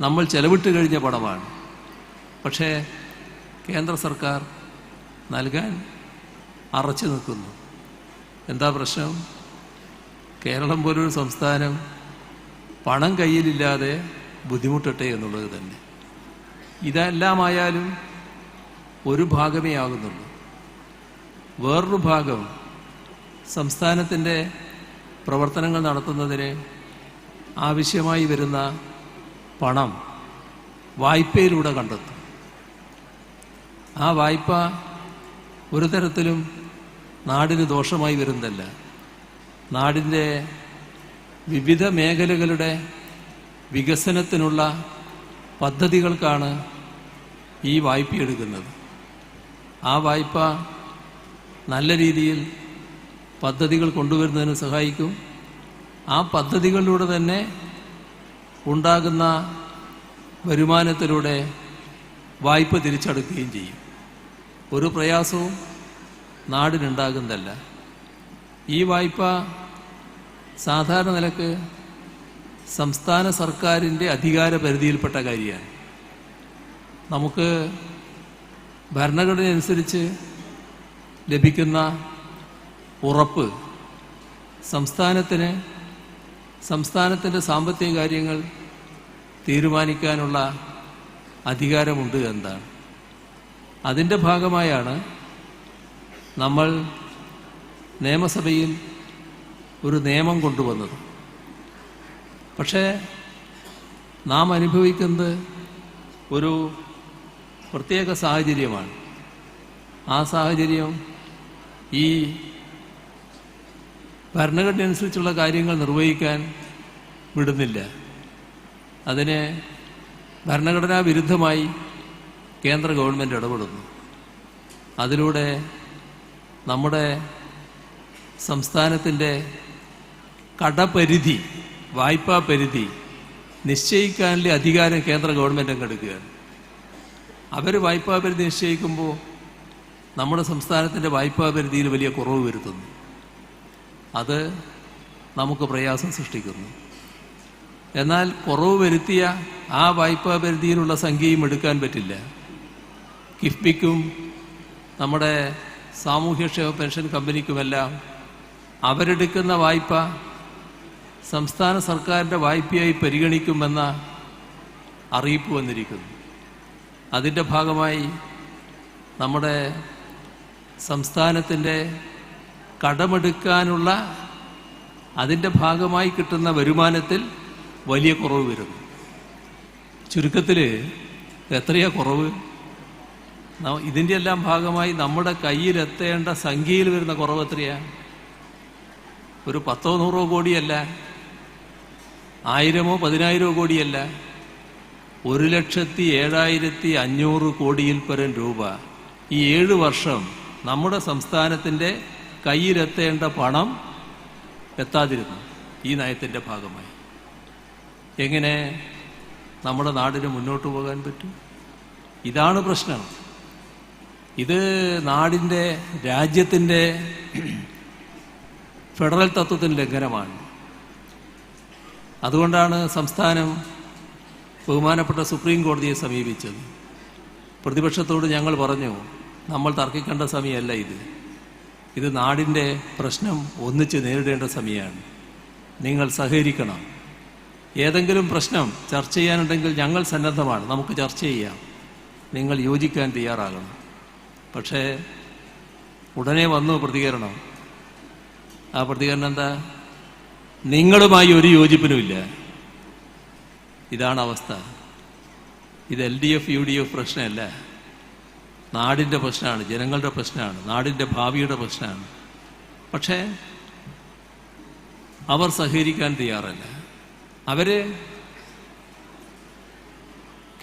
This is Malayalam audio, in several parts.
നമ്മൾ ചെലവിട്ട് കഴിഞ്ഞ പണമാണ്. പക്ഷേ കേന്ദ്ര സർക്കാർ നൽകാൻ അറച്ചു നിൽക്കുന്നു. എന്താ പ്രശ്നം? കേരളം പോലൊരു സംസ്ഥാനം പണം കയ്യിലില്ലാതെ ബുദ്ധിമുട്ടട്ടെ എന്നുള്ളത് തന്നെ. ഇതെല്ലാമായാലും ഒരു ഭാഗമേ ആകുന്നുള്ളൂ. വേറൊരു ഭാഗം സംസ്ഥാനത്തിന്റെ പ്രവർത്തനങ്ങൾ നടത്തുന്നതിന് ആവശ്യമായി വരുന്ന പണം വായ്പയിലൂടെ കണ്ടെത്തും. ആ വായ്പ ഒരു തരത്തിലും നാടിന് ദോഷമായി വരുന്നതല്ല. നാടിന്റെ വിവിധ മേഖലകളുടെ വികസനത്തിനുള്ള പദ്ധതികൾക്കാണ് ഈ വായ്പ എടുക്കുന്നത്. ആ വായ്പ നല്ല രീതിയിൽ പദ്ധതികൾ കൊണ്ടുവരുന്നതിന് സഹായിക്കും. ആ പദ്ധതികളിലൂടെ തന്നെ ഉണ്ടാകുന്ന വരുമാനത്തിലൂടെ വായ്പ തിരിച്ചടക്കുകയും ചെയ്യും. ഒരു പ്രയാസവും നാടിനുണ്ടാകുന്നതല്ല. ഈ വായ്പ സാധാരണ നിലയ്ക്ക് സംസ്ഥാന സർക്കാരിന്റെ അധികാര പരിധിയിൽപ്പെട്ട കാര്യമാണ്. നമുക്ക് ഭരണഘടന അനുസരിച്ച് ലഭിക്കുന്ന ഉറപ്പ് സംസ്ഥാനത്തിന് സംസ്ഥാനത്തിന്റെ സാമ്പത്തിക കാര്യങ്ങൾ തീരുമാനിക്കാനുള്ള അധികാരമുണ്ട് എന്താണ് അതിന്റെ ഭാഗമായാണ് നമ്മൾ നിയമസഭയിൽ ഒരു നിയമം കൊണ്ടുവന്നത്. പക്ഷേ നാം അനുഭവിക്കുന്നത് ഒരു പ്രത്യേക സാഹചര്യമാണ്. ആ സാഹചര്യം ഈ ഭരണഘടന അനുസരിച്ചുള്ള കാര്യങ്ങൾ നിർവഹിക്കാൻ വിടുന്നില്ല. അതിനെ ഭരണഘടനാ വിരുദ്ധമായി കേന്ദ്ര ഗവൺമെന്റ് ഇടപെടുന്നു. അതിലൂടെ നമ്മുടെ സംസ്ഥാനത്തിന്റെ കടപരിധി വായ്പാ പരിധി നിശ്ചയിക്കാനുള്ള അധികാരം കേന്ദ്ര ഗവൺമെന്റ് അങ്ങ് എടുക്കുകയാണ്. അവർ വായ്പാ പരിധി നിശ്ചയിക്കുമ്പോൾ നമ്മുടെ സംസ്ഥാനത്തിന്റെ വായ്പാ പരിധിയിൽ വലിയ കുറവ് വരുത്തുന്നു. അത് നമുക്ക് പ്രയാസം സൃഷ്ടിക്കുന്നു. എന്നാൽ കുറവ് വരുത്തിയ ആ വായ്പാ പരിധിയിലുള്ള സംഖ്യയും എടുക്കാൻ പറ്റില്ല. കിഫ്ബിക്കും നമ്മുടെ സാമൂഹ്യക്ഷേമ പെൻഷൻ കമ്പനിക്കുമെല്ലാം അവരെടുക്കുന്ന വായ്പ സംസ്ഥാന സർക്കാരിന്റെ വായ്പയായി പരിഗണിക്കുമെന്ന അറിയിപ്പ് വന്നിരിക്കുന്നു. അതിന്റെ ഭാഗമായി നമ്മുടെ സംസ്ഥാനത്തിന്റെ കടമെടുക്കാനുള്ള അതിന്റെ ഭാഗമായി കിട്ടുന്ന വരുമാനത്തിൽ വലിയ കുറവ് വരുന്നു. ചുരുക്കത്തിൽ എത്രയാ കുറവ്? ഇതിന്റെ എല്ലാം ഭാഗമായി നമ്മുടെ കയ്യിലെത്തേണ്ട സംഖ്യയിൽ വരുന്ന കുറവ് എത്രയാ? ഒരു പത്തോ നൂറോ കോടിയല്ല. ആയിരമോ പതിനായിരമോ കോടിയല്ല. ഒരു ലക്ഷത്തി ഏഴായിരത്തി അഞ്ഞൂറ് കോടിയിൽ പരം രൂപ. ഈ ഏഴ് വർഷം നമ്മുടെ സംസ്ഥാനത്തിന്റെ കയ്യിലെത്തേണ്ട പണം എത്താതിരുന്നു ഈ നയത്തിന്റെ ഭാഗമായി. എങ്ങനെ നമ്മുടെ നാടിന് മുന്നോട്ട് പോകാൻ പറ്റും? ഇതാണ് പ്രശ്നം. ഇത് നാടിന്റെ രാജ്യത്തിന്റെ ഫെഡറൽ തത്വത്തിന് ലംഘനമാണ്. അതുകൊണ്ടാണ് സംസ്ഥാനം ബഹുമാനപ്പെട്ട സുപ്രീം കോടതിയെ സമീപിച്ചത്. പ്രതിപക്ഷത്തോട് ഞങ്ങൾ പറഞ്ഞു നമ്മൾ തർക്കിക്കേണ്ട സമയമല്ല ഇത്. ഇത് നാടിന്റെ പ്രശ്നം ഒന്നിച്ച് നേരിടേണ്ട സമയമാണ്. നിങ്ങൾ സഹകരിക്കണം. ഏതെങ്കിലും പ്രശ്നം ചർച്ച ചെയ്യാനുണ്ടെങ്കിൽ ഞങ്ങൾ സന്നദ്ധമാണ്. നമുക്ക് ചർച്ച ചെയ്യാം. നിങ്ങൾ യോജിക്കാൻ തയ്യാറാകണം. പക്ഷേ ഉടനെ വന്നു പ്രതികരണം. ആ പ്രതികരണം എന്താ? നിങ്ങളുമായി ഒരു യോജിപ്പിനുമില്ല. ഇതാണ് അവസ്ഥ. ഇത് L D F U D F പ്രശ്നമല്ല. നാടിന്റെ പ്രശ്നമാണ് ജനങ്ങളുടെ പ്രശ്നമാണ് നാടിന്റെ ഭാവിയുടെ പ്രശ്നമാണ്. പക്ഷേ അവർ സഹകരിക്കാൻ തയ്യാറല്ല. അവർ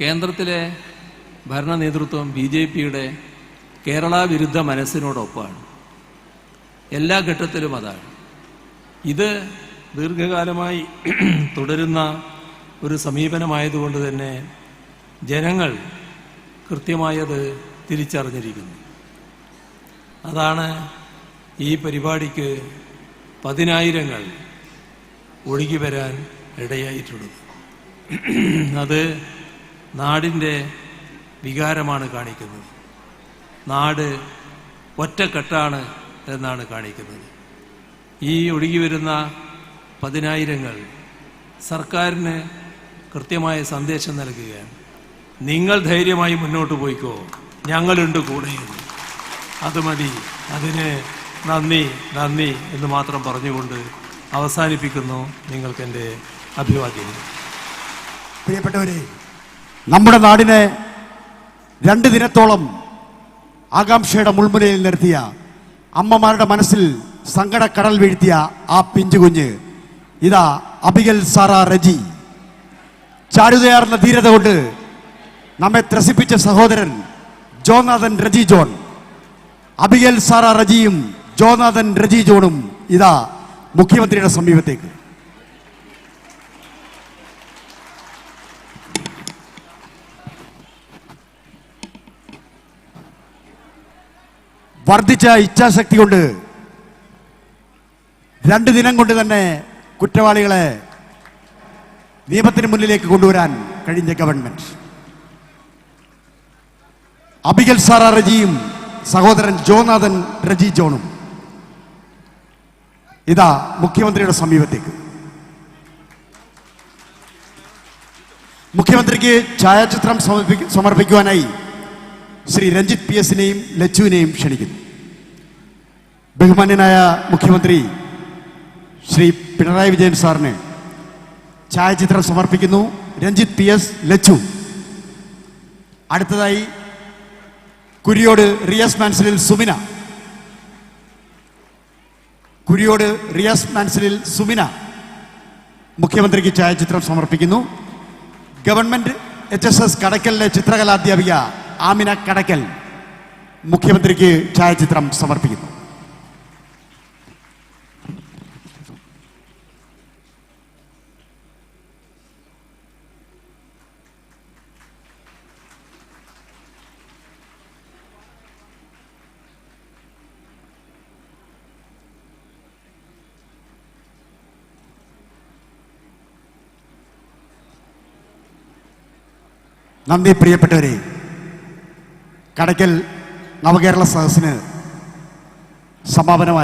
കേന്ദ്രത്തിലെ ഭരണ നേതൃത്വം ബി ജെ പിയുടെ കേരള വിരുദ്ധ മനസ്സിനോടൊപ്പമാണ്. എല്ലാ ഘട്ടത്തിലും അതാണ്. ഇത് ദീർഘകാലമായി തുടരുന്ന ഒരു സമീപനമായതുകൊണ്ട് തന്നെ ജനങ്ങൾ കൃത്യമായത് തിരിച്ചറിഞ്ഞിരിക്കുന്നു. അതാണ് ഈ പരിപാടിക്ക് പതിനായിരങ്ങൾ ഒഴുകി വരാൻ ഇടയായിട്ടുള്ളത്. അത് നാടിന്റെ വികാരമാണ് കാണിക്കുന്നത്. നാട് ഒറ്റക്കെട്ടാണ് എന്നാണ് കാണിക്കുന്നത്. ഈ ഒഴുകി വരുന്ന പതിനായിരങ്ങൾ സർക്കാരിന് കൃത്യമായ സന്ദേശം നൽകുകയാണ്. നിങ്ങൾ ധൈര്യമായി മുന്നോട്ട് പോയിക്കോ. ഞങ്ങളുണ്ട് കൂടെ. അത് മതി. അതിന് നന്ദി നന്ദി എന്ന് മാത്രം പറഞ്ഞുകൊണ്ട് അവസാനിപ്പിക്കുന്നു നിങ്ങൾക്ക് എന്റെ അഭിവാദ്യം. പ്രിയപ്പെട്ടവരെ നമ്മുടെ നാടിനെ രണ്ട് ദിനത്തോളം ആകാംക്ഷയുടെ മുൾമുനയിൽ നിർത്തിയ അമ്മമാരുടെ മനസ്സിൽ സങ്കടക്കടൽ വീഴ്ത്തിയ ആ പിഞ്ചു കുഞ്ഞ് ഇതാ അബിഗൽ സാറ റജി. ചാരുതയാർന്ന ധീരത കൊണ്ട് നമ്മെ ത്രസിപ്പിച്ച സഹോദരൻ Jonathan Reji John. Abigail Sara റജിയും Jonathan Reji ജോണും ഇതാ മുഖ്യമന്ത്രിയുടെ സമീപത്തേക്ക്. വർദ്ധിച്ച ഇച്ഛാശക്തി കൊണ്ട് രണ്ട് ദിനം കൊണ്ട് തന്നെ കുറ്റവാളികളെ നിയമത്തിന് മുന്നിലേക്ക് കൊണ്ടുവരാൻ കഴിഞ്ഞ ഗവൺമെന്റ്. അബിഗൽ സാറ റജിയും സഹോദരൻ ജോനാഥൻ റജി ജോണും. ഇതാ മുഖ്യമന്ത്രിയുടെ സമീപത്തേക്ക്. മുഖ്യമന്ത്രിക്ക് ഛായാചിത്രം സമർപ്പിക്കുവാനായി ശ്രീ രഞ്ജിത്ത് പി എസിനെയും ലച്ചുവിനെയും ക്ഷണിക്കുന്നു. ബഹുമാന്യനായ മുഖ്യമന്ത്രി ശ്രീ പിണറായി വിജയൻ സാറിന് ഛായാചിത്രം സമർപ്പിക്കുന്നു രഞ്ജിത്ത് പി എസ് ലച്ചു. അടുത്തതായി കുരിയോട് റിയാസ് മാൻസിലിൽ സുമിന. കുരിയോട് റിയാസ് മാൻസിലിൽ സുമിന. മുഖ്യമന്ത്രിക്ക് ഛായാചിത്രം സമർപ്പിക്കുന്നു. ഗവൺമെന്റ് എച്ച് എസ് എസ് കടക്കലിലെ ചിത്രകലാധ്യാപിക ആമിന കടക്കൽ മുഖ്യമന്ത്രിക്ക് ഛായാചിത്രം സമർപ്പിക്കുന്നു. നന്ദി പ്രിയപ്പെട്ടവരെ. കടയ്ക്കൽ നവകേരള സദസ്സിന് സമാപനമായി.